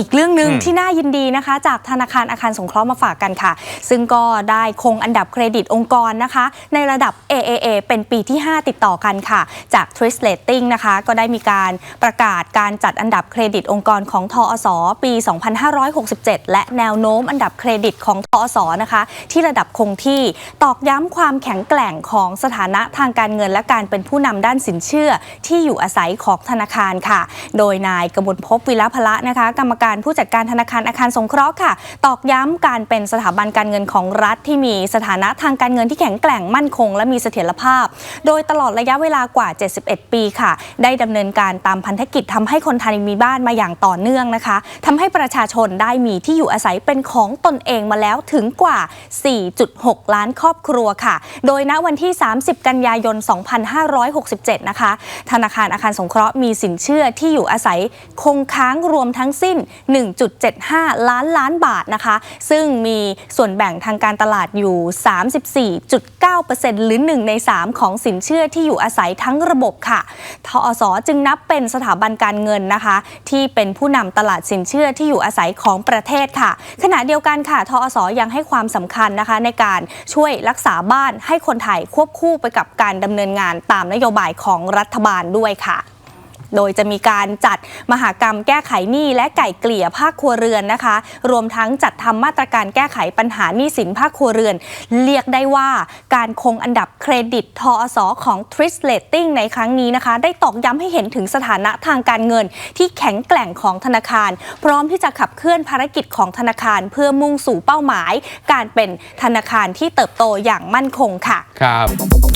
อีกเรื่องหนึ่งอืมที่น่ายินดีนะคะ จากธนาคารอาคารสงเคราะห์มาฝากกันค่ะ ซึ่งก็ได้คงอันดับเครดิตองค์กรนะคะ ในระดับ AAA เป็นปีที่ 5 ติดต่อกันค่ะ จาก t r i s Rating นะคะ ก็ได้มีการประกาศการจัดอันดับเครดิตองค์กรของทอสปี 2567 และแนวโน้มอันดับเครดิตของทอสนะคะ ที่ระดับคงที่ตอกย้ำความแข็งแกร่งของสถานะทางการเงิน และการเป็นผู้นำด้านสินเชื่อที่อยู่อาศัยของธนาคารค่ะ โดยนายกมลภพวิลพละนะคะ กรรมการผู้จัดการธนาคารอาคารสงเคราะห์ค่ะ ตอกย้ำการเป็นสถาบันการเงินของรัฐที่มีสถานะทางการเงินที่แข็งแกร่งมั่นคง และมีเสถียรภาพ โดยตลอดระยะเวลากว่า 71 ปีค่ะ ได้ดำเนินการตามพันธกิจทำให้คนไทยมีบ้านมาอย่างต่อเนื่องนะคะทำให้ประชาชนได้มีที่อยู่อาศัยเป็นของตนเองมาแล้วถึงกว่า 4.6 ล้านครอบครัวค่ะ โดยณวันที่ 30 กันยายน 2567 นะคะ ธนาคารอาคารสงเคราะห์มีสินเชื่อที่อยู่อาศัยคงค้างรวมทั้งสิ้น1.75 ล้านล้านบาทนะคะ ซึ่งมีส่วนแบ่งทางการตลาดอยู่ 34.9%หรือ 1 ใน 3 ของสินเชื่อที่อยู่อาศัยทั้งระบบค่ะ ทอสจึงนับเป็นสถาบันการเงินนะคะ ที่เป็นผู้นำตลาดสินเชื่อที่อยู่อาศัยของประเทศค่ะ ขณะเดียวกันค่ะ ทอสยังให้ความสำคัญนะคะในการช่วยรักษาบ้านให้คนไทยควบคู่ไปกับการดำเนินงานตามนโยบายของรัฐบาลด้วยค่ะ โดยจะมีการจัดมหากรรมแก้ไขหนี้และไก่เกลี่ยภาคครัวเรือนนะคะ รวมทั้งจัดทำมาตรการแก้ไขปัญหาหนี้สินภาคครัวเรือน เรียกได้ว่าการคงอันดับเครดิตทอสของ t r i s Rating ในครั้งนี้นะคะ ได้ตอกย้ำให้เห็นถึงสถานะทางการเงิน ที่แข็งแกร่งของธนาคาร พร้อมที่จะขับเคลื่อนภารกิจของธนาคาร เพื่อมุ่งสู่เป้าหมาย การเป็นธนาคารที่เติบโตอย่างมั่นคงค่ะ ครับ